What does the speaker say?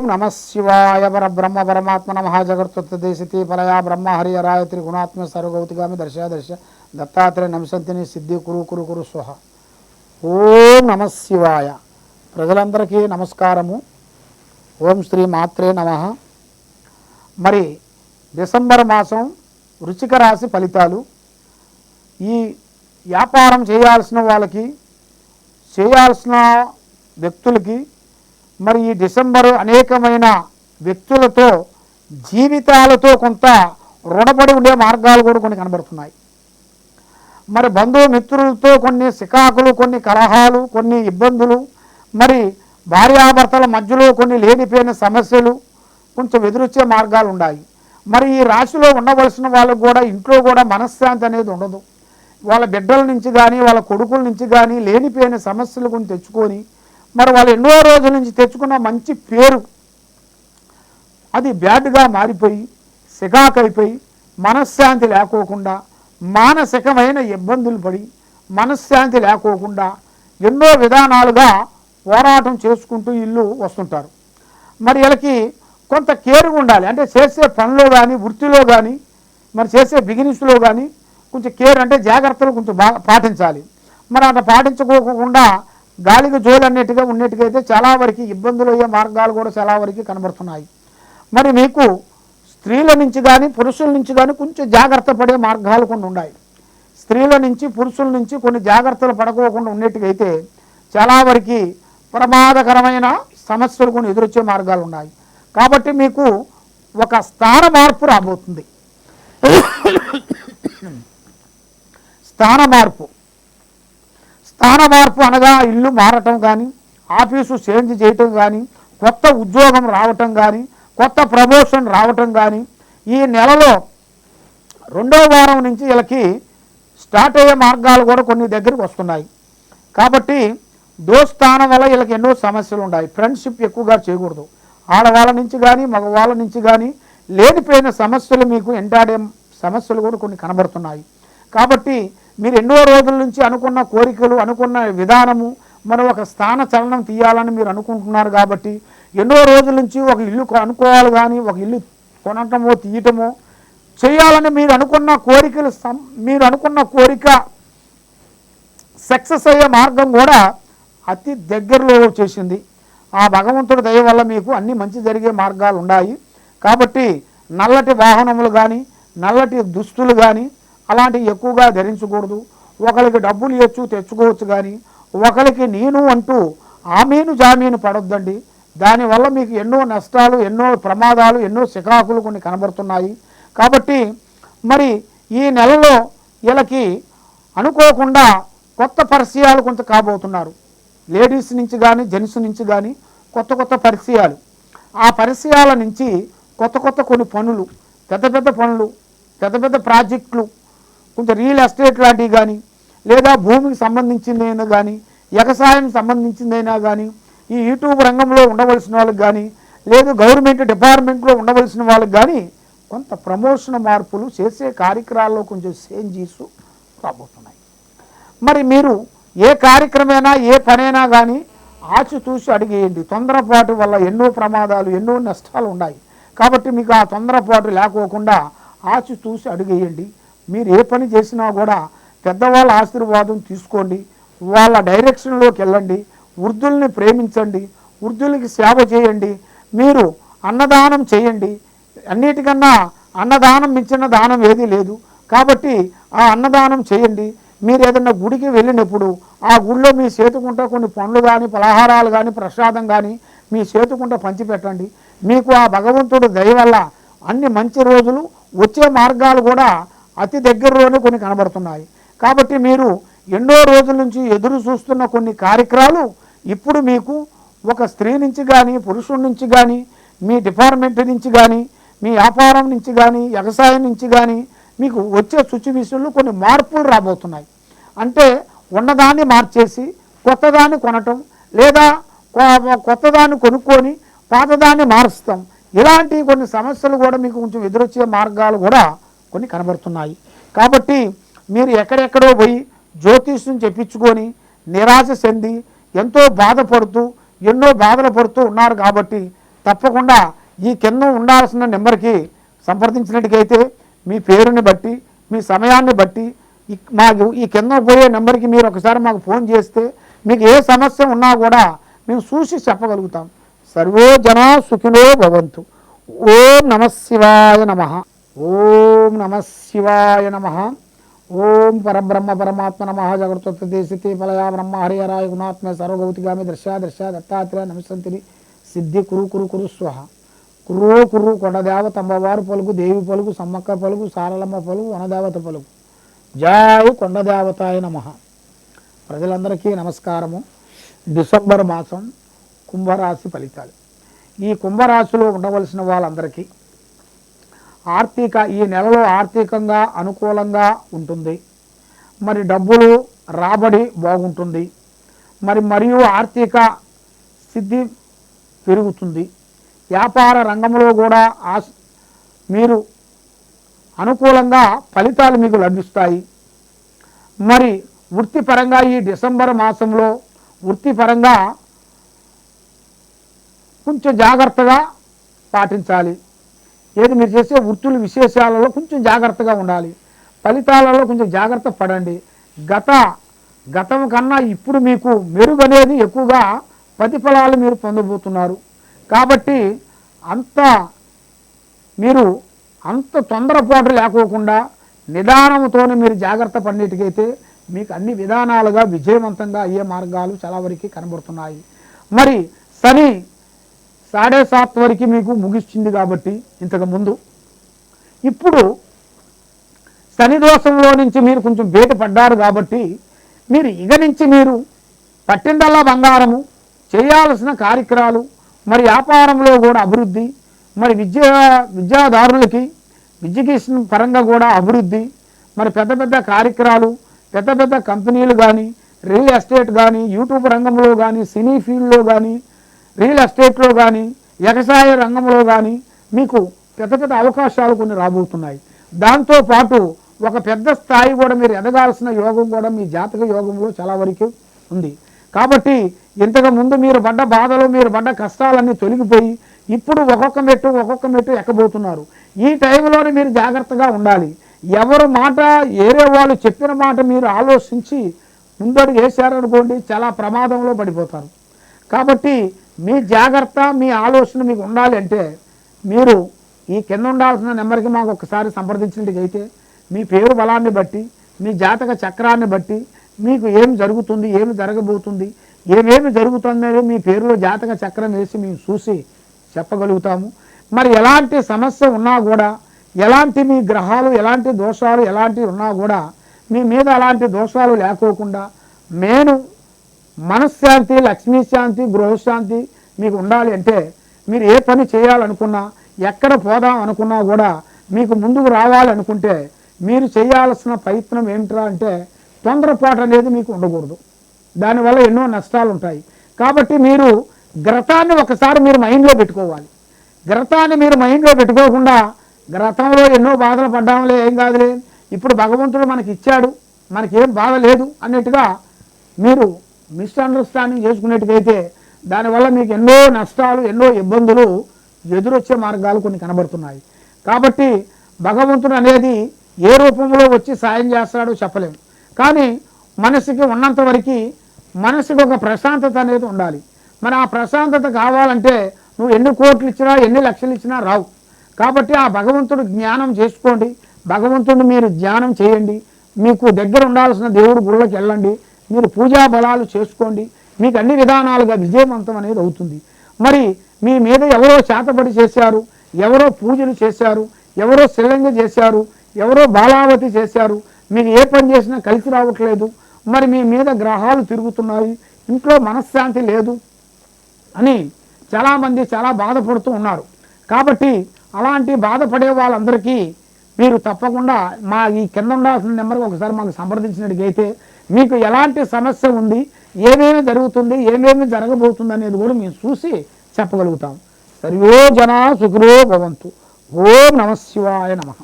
ఓం నమ శివాయ పర బ్రహ్మ పరమాత్మ నమ జగత్దేశితి పలయా బ్రహ్మ హరియరాయ త్రిగుణాత్మ సర్వగౌతిగామి దర్శ దర్శ దత్తాత్రేయ నమసంతిని సిద్ధి కురు కురు కురు స్వహ. ఓం నమ శివాయ. ప్రజలందరికీ నమస్కారము. ఓం శ్రీ మాత్రే నమ. మరి డిసెంబర్ మాసం వృచ్చిక రాశి ఫలితాలు. ఈ వ్యాపారం చేయాల్సిన వాళ్ళకి చేయాల్సిన వ్యక్తులకి మరి ఈ డిసెంబరు అనేకమైన వ్యక్తులతో జీవితాలతో కొంత రుణపడి ఉండే మార్గాలు కూడా కొన్ని కనబడుతున్నాయి. మరి బంధుమిత్రులతో కొన్ని సికాకులు కొన్ని కలహాలు కొన్ని ఇబ్బందులు మరి భార్యాభర్తల మధ్యలో కొన్ని లేనిపోయిన సమస్యలు కొంచెం ఎదురొచ్చే మార్గాలు ఉన్నాయి. మరి ఈ రాశిలో ఉండవలసిన వాళ్ళకు కూడా ఇంట్లో కూడా మనశ్శాంతి అనేది ఉండదు. వాళ్ళ బిడ్డల నుంచి కానీ వాళ్ళ కొడుకుల నుంచి కానీ లేనిపోయిన సమస్యలు కొన్ని తెచ్చుకొని మరి వాళ్ళు ఎన్నో రోజుల నుంచి తెచ్చుకున్న మంచి పేరు. అది బ్యాడ్గా మారిపోయి సిగాకైపోయి మనశ్శాంతి లేకోకుండా మానసికమైన ఇబ్బందులు పడి మనశ్శాంతి లేకోకుండా ఎన్నో విధానాలుగా పోరాటం చేసుకుంటూ ఇల్లు వస్తుంటారు. మరి వీళ్ళకి కొంత కేరుగా ఉండాలి. అంటే చేసే పనిలో కానీ వృత్తిలో కానీ మరి చేసే బిగినింగ్స్లో కానీ కొంచెం కేర్ అంటే జాగ్రత్తలు కొంచెం బాగా పాటించాలి. మరి అట్లా పాటించుకోకుండా గాలికి జోలు అన్నట్టుగా అయితే చాలా వరకు ఇబ్బందులు అయ్యే మార్గాలు కూడా చాలా వరకు కనబడుతున్నాయి. మరి మీకు స్త్రీల నుంచి కానీ పురుషుల నుంచి కానీ కొంచెం జాగ్రత్త పడే మార్గాలు కొన్ని ఉన్నాయి. స్త్రీల నుంచి పురుషుల నుంచి కొన్ని జాగ్రత్తలు పడకోకుండా ఉన్నట్టుగా చాలా వరకు ప్రమాదకరమైన సమస్యలు కొన్ని ఎదురొచ్చే మార్గాలు ఉన్నాయి. కాబట్టి మీకు ఒక స్థాన మార్పు రాబోతుంది. స్థాన మార్పు. స్థాన మార్పు అనగా ఇల్లు మారటం కానీ ఆఫీసు చేంజ్ చేయటం కానీ కొత్త ఉద్యోగం రావటం కానీ కొత్త ప్రమోషన్ రావటం కానీ ఈ నెలలో రెండో వారం నుంచి వీళ్ళకి స్టార్ట్ అయ్యే మార్గాలు కూడా కొన్ని దగ్గరికి వస్తున్నాయి. కాబట్టి దోస్థానం వల్ల వీళ్ళకి ఎన్నో సమస్యలు ఉన్నాయి. ఫ్రెండ్షిప్ ఎక్కువగా చేయకూడదు. ఆడవాళ్ళ నుంచి కానీ మగవాళ్ళ నుంచి కానీ లేనిపోయిన సమస్యలు మీకు ఎంటాడే సమస్యలు కూడా కొన్ని కనబడుతున్నాయి. కాబట్టి మీరు ఎన్నో రోజుల నుంచి అనుకున్న కోరికలు అనుకున్న విధానము మనం ఒక స్థాన చలనం తీయాలని మీరు అనుకుంటున్నారు కాబట్టి ఎన్నో రోజుల నుంచి ఒక ఇల్లు అనుకోవాలి కానీ ఒక ఇల్లు కొనటమో తీయటమో చేయాలని మీరు అనుకున్న కోరికలు మీరు అనుకున్న కోరిక సక్సెస్ అయ్యే మార్గం కూడా అతి దగ్గరలో వచ్చేసింది. ఆ భగవంతుడి దయ వల్ల మీకు అన్ని మంచి జరిగే మార్గాలు ఉన్నాయి. కాబట్టి నల్లటి వాహనములు కానీ నల్లటి దుస్తులు కానీ అలాంటివి ఎక్కువగా ధరించకూడదు. ఒకరికి డబ్బులు ఇవ్వచ్చు తెచ్చుకోవచ్చు కానీ ఒకరికి నేను అంటూ ఆమెను జామీను పడొద్దండి. దానివల్ల మీకు ఎన్నో నష్టాలు ఎన్నో ప్రమాదాలు ఎన్నో శికాకులు కొన్ని కనబడుతున్నాయి. కాబట్టి మరి ఈ నెలలో వీళ్ళకి అనుకోకుండా కొత్త పరిచయాలు కొంత కాబోతున్నారు. లేడీస్ నుంచి కానీ జెంట్స్ నుంచి కానీ కొత్త కొత్త పరిచయాలు. ఆ పరిచయాల నుంచి కొత్త కొత్త కొన్ని పనులు పెద్ద పెద్ద పనులు పెద్ద పెద్ద ప్రాజెక్టులు కొంచెం రియల్ ఎస్టేట్ లాంటివి కానీ లేదా భూమికి సంబంధించిందైనా కానీ వ్యవసాయం సంబంధించిందైనా కానీ ఈ యూట్యూబ్ రంగంలో ఉండవలసిన వాళ్ళకి కానీ లేదు గవర్నమెంట్ డిపార్ట్మెంట్లో ఉండవలసిన వాళ్ళకి కానీ కొంత ప్రమోషన్ మార్పులు చేసే కార్యక్రమాల్లో కొంచెం చేంజీస్ రాబోతున్నాయి. మరి మీరు ఏ కార్యక్రమైనా ఏ పనైనా కానీ ఆచితూసి అడిగేయండి. తొందరపాటు వల్ల ఎన్నో ప్రమాదాలు ఎన్నో నష్టాలు ఉన్నాయి. కాబట్టి మీకు ఆ తొందరపాటు లేకోకుండా ఆచితూసి అడిగేయండి. మీరు ఏ పని చేసినా కూడా పెద్దవాళ్ళ ఆశీర్వాదం తీసుకోండి. వాళ్ళ డైరెక్షన్లోకి వెళ్ళండి. వృద్ధుల్ని ప్రేమించండి. వృద్ధులకి సేవ చేయండి. మీరు అన్నదానం చేయండి. అన్నిటికన్నా అన్నదానం మించిన దానం ఏదీ లేదు. కాబట్టి ఆ అన్నదానం చేయండి. మీరు ఏదన్నా గుడికి వెళ్ళినప్పుడు ఆ గుడిలో మీ చేతుకుంట కొన్ని పండ్లు కానీ పలహారాలు కానీ ప్రసాదం కానీ మీ చేతుకుంట పంచిపెట్టండి. మీకు ఆ భగవంతుడు దయ వల్ల అన్ని మంచి రోజులు వచ్చే మార్గాలు కూడా అతి దగ్గరలోనే కొన్ని కనబడుతున్నాయి. కాబట్టి మీరు ఎన్నో రోజుల నుంచి ఎదురు చూస్తున్న కొన్ని కార్యక్రమాలు ఇప్పుడు మీకు ఒక స్త్రీ నుంచి కానీ పురుషుడి నుంచి కానీ మీ డిపార్ట్మెంట్ నుంచి కానీ మీ వ్యాపారం నుంచి కానీ వ్యవసాయం నుంచి కానీ మీకు వచ్చే సిచ్యువేషన్లు కొన్ని మార్పులు రాబోతున్నాయి. అంటే ఉన్నదాన్ని మార్చేసి కొత్తదాన్ని కొనటం లేదా కొత్తదాన్ని కొనుక్కొని పాతదాన్ని మారుస్తాం. ఇలాంటి కొన్ని సమస్యలు కూడా మీకు కొంచెం ఎదురొచ్చే మార్గాలు కూడా కొన్ని కనబడుతున్నాయి. కాబట్టి మీరు ఎక్కడెక్కడో పోయి జ్యోతిష్యం చెప్పించుకొని నిరాశ చెంది ఎంతో బాధపడుతూ ఎన్నో బాధలు పడుతూ ఉన్నారు కాబట్టి తప్పకుండా ఈ కింద ఉండాల్సిన నెంబర్కి సంప్రదించినట్టుకైతే మీ పేరుని బట్టి మీ సమయాన్ని బట్టి మాకు ఈ కింద పోయే నెంబర్కి మీరు ఒకసారి మాకు ఫోన్ చేస్తే మీకు ఏ సమస్య ఉన్నా కూడా మేము చూసి చెప్పగలుగుతాం. సర్వే జనా సుఖినో భవంతు. ఓం నమ శివాయ నమ. ఓం నమ శివాయ నమ. ఓం పరబ్రహ్మ పరమాత్మ నమ. జగత్వ దేశితి ఫలయా బ్రహ్మ హరిహరాయ గుణాత్మ సర్వభౌతిగామి దృశ్య దృశ్య దత్తాత్రేయ నమస్తంతిని సిద్ధి కురు కురు కురు స్వహ. కుర్రో కుర్రు కొండదేవ అమ్మవారు పలుకు దేవి పలుకు సమ్మక్క పలుకు సారలమ్మ పలుకు వనదేవత పలుకు. జావు కొండదేవతాయ నమ. ప్రజలందరికీ నమస్కారము. డిసెంబర్ మాసం కుంభరాశి ఫలితాలు. ఈ కుంభరాశిలో ఉండవలసిన వాళ్ళందరికీ ఆర్థిక ఈ నెలలో ఆర్థికంగా అనుకూలంగా ఉంటుంది. మరి డబ్బులు రాబడి బాగుంటుంది. మరి మరియు ఆర్థిక సిద్ధి పెరుగుతుంది. వ్యాపార రంగంలో కూడా ఆస్ మీరు అనుకూలంగా ఫలితాలు మీకు లభిస్తాయి. మరి వృత్తిపరంగా ఈ డిసెంబర్ మాసంలో వృత్తిపరంగా కొంచెం జాగ్రత్తగా పాటించాలి. ఏది మీరు చేసే వృత్తుల విశేషాలలో కొంచెం జాగ్రత్తగా ఉండాలి. ఫలితాలలో కొంచెం జాగ్రత్త పడండి. గత గతం కన్నా ఇప్పుడు మీకు మెరుగు అనేది ఎక్కువగా ప్రతిఫలాలు మీరు పొందబోతున్నారు. కాబట్టి అంత మీరు అంత తొందరపాటు లేకోకుండా నిదానంతోనే మీరు జాగ్రత్త పడినట్టుకైతే మీకు అన్ని విధానాలుగా విజయవంతంగా అయ్యే మార్గాలు చాలా వరకు కనబడుతున్నాయి. మరి శని సాడే సాత్ వరకు మీకు ముగిస్తుంది కాబట్టి ఇంతకు ముందు. ఇప్పుడు శని దోషంలో నుంచి మీరు కొంచెం బయటపడ్డారు కాబట్టి మీరు ఇక నుంచి మీరు పట్టిందల్లా బంగారము చేయాల్సిన కార్యక్రమాలు మరి వ్యాపారంలో కూడా అభివృద్ధి మరి విద్యా విద్యాదారులకి ఎడ్యుకేషన్ పరంగా కూడా అభివృద్ధి మరి పెద్ద పెద్ద కార్యక్రమాలు పెద్ద పెద్ద కంపెనీలు కానీ రియల్ ఎస్టేట్ కానీ యూట్యూబ్ రంగంలో కానీ సినీ ఫీల్డ్లో కానీ రియల్ ఎస్టేట్లో కానీ వ్యవసాయ రంగంలో కానీ మీకు పెద్ద పెద్ద అవకాశాలు కొన్ని రాబోతున్నాయి. దాంతోపాటు ఒక పెద్ద స్థాయి కూడా మీరు ఎదగాల్సిన యోగం కూడా మీ జాతక యోగంలో చాలా వరకు ఉంది. కాబట్టి ఇంతకు ముందు మీరు పడ్డ బాధలు మీరు పడ్డ కష్టాలన్నీ తొలగిపోయి ఇప్పుడు ఒక్కొక్క మెట్టు ఒక్కొక్క మెట్టు ఎక్కబోతున్నారు. ఈ టైంలోనే మీరు జాగ్రత్తగా ఉండాలి. ఎవరు మాట ఏరే వాళ్ళు చెప్పిన మాట మీరు ఆలోచించి ముందడుగు వేశారనుకోండి చాలా ప్రమాదంలో పడిపోతారు. కాబట్టి మీ జాగ్రత్త మీ ఆలోచన మీకు ఉండాలి అంటే మీరు ఈ కింద ఉండాల్సిన నెంబర్కి మాకు ఒకసారి సంప్రదించినట్టుగైతే మీ పేరు బలాన్ని బట్టి మీ జాతక చక్రాన్ని బట్టి మీకు ఏం జరుగుతుంది ఏమి జరగబోతుంది ఏమేమి జరుగుతుందో మీ పేరులో జాతక చక్రం వేసి మేము చూసి చెప్పగలుగుతాము. మరి ఎలాంటి సమస్య ఉన్నా కూడా ఎలాంటి మీ గ్రహాలు ఎలాంటి దోషాలు ఎలాంటివి ఉన్నా కూడా మీ మీద అలాంటి దోషాలు లేకోకుండా నేను మనశ్శాంతి లక్ష్మీశాంతి గృహశాంతి మీకు ఉండాలి అంటే మీరు ఏ పని చేయాలనుకున్నా ఎక్కడ పోదాం అనుకున్నా కూడా మీకు ముందుకు రావాలనుకుంటే మీరు చేయాల్సిన ప్రయత్నం ఏమిట్రా అంటే తొందరపాటు అనేది మీకు ఉండకూడదు. దానివల్ల ఎన్నో నష్టాలు ఉంటాయి కాబట్టి మీరు గ్రతాన్ని ఒకసారి మీరు మైండ్లో పెట్టుకోవాలి. గ్రతాన్ని మీరు మైండ్లో పెట్టుకోకుండా గ్రతంలో ఎన్నో బాధలు పడ్డాంలే ఏం కాదులే. ఇప్పుడు భగవంతుడు మనకి ఇచ్చాడు మనకేం బాధ లేదు అన్నట్టుగా మీరు మిస్అండర్స్టాండింగ్ చేసుకునేట్టుకైతే దానివల్ల మీకు ఎన్నో నష్టాలు ఎన్నో ఇబ్బందులు ఎదురొచ్చే మార్గాలు కొన్ని కనబడుతున్నాయి. కాబట్టి భగవంతుడు అనేది ఏ రూపంలో వచ్చి సాయం చేస్తాడో చెప్పలేము కానీ మనసుకి ఉన్నంత వరకు మనసుకి ఒక ప్రశాంతత అనేది ఉండాలి. మరి ఆ ప్రశాంతత కావాలంటే నువ్వు ఎన్ని కోట్లు ఇచ్చినా ఎన్ని లక్షలు ఇచ్చినా రావు. కాబట్టి ఆ భగవంతుడు జ్ఞానం చేసుకోండి. భగవంతుడిని మీరు ధ్యానం చేయండి. మీకు దగ్గర ఉండాల్సిన దేవుడు గుళ్ళకి వెళ్ళండి. మీరు పూజా బలాలు చేసుకోండి. మీకు అన్ని విధానాలుగా విజయవంతం అనేది అవుతుంది. మరి మీ మీద ఎవరో చేతబడి చేశారు ఎవరో పూజలు చేశారు ఎవరో శిలంగ చేశారు ఎవరో బాలావతి చేశారు మీకు ఏ పని చేసినా కలిసి రావట్లేదు మరి మీ మీద గ్రహాలు తిరుగుతున్నాయి ఇంట్లో మనశ్శాంతి లేదు అని చాలామంది చాలా బాధపడుతూ ఉన్నారు. కాబట్టి అలాంటి బాధపడే వాళ్ళందరికీ మీరు తప్పకుండా మా ఈ కింద ఉండాల్సిన నెంబర్కి ఒకసారి మాకు సంప్రదించినట్టుగైతే మీకు ఎలాంటి సమస్య ఉంది ఏమేమి జరుగుతుంది ఏమేమి జరగబోతుంది అనేది కూడా మేము చూసి చెప్పగలుగుతాం. సర్వో జనా సుఖరో భవంతు. ఓం నమ నమః.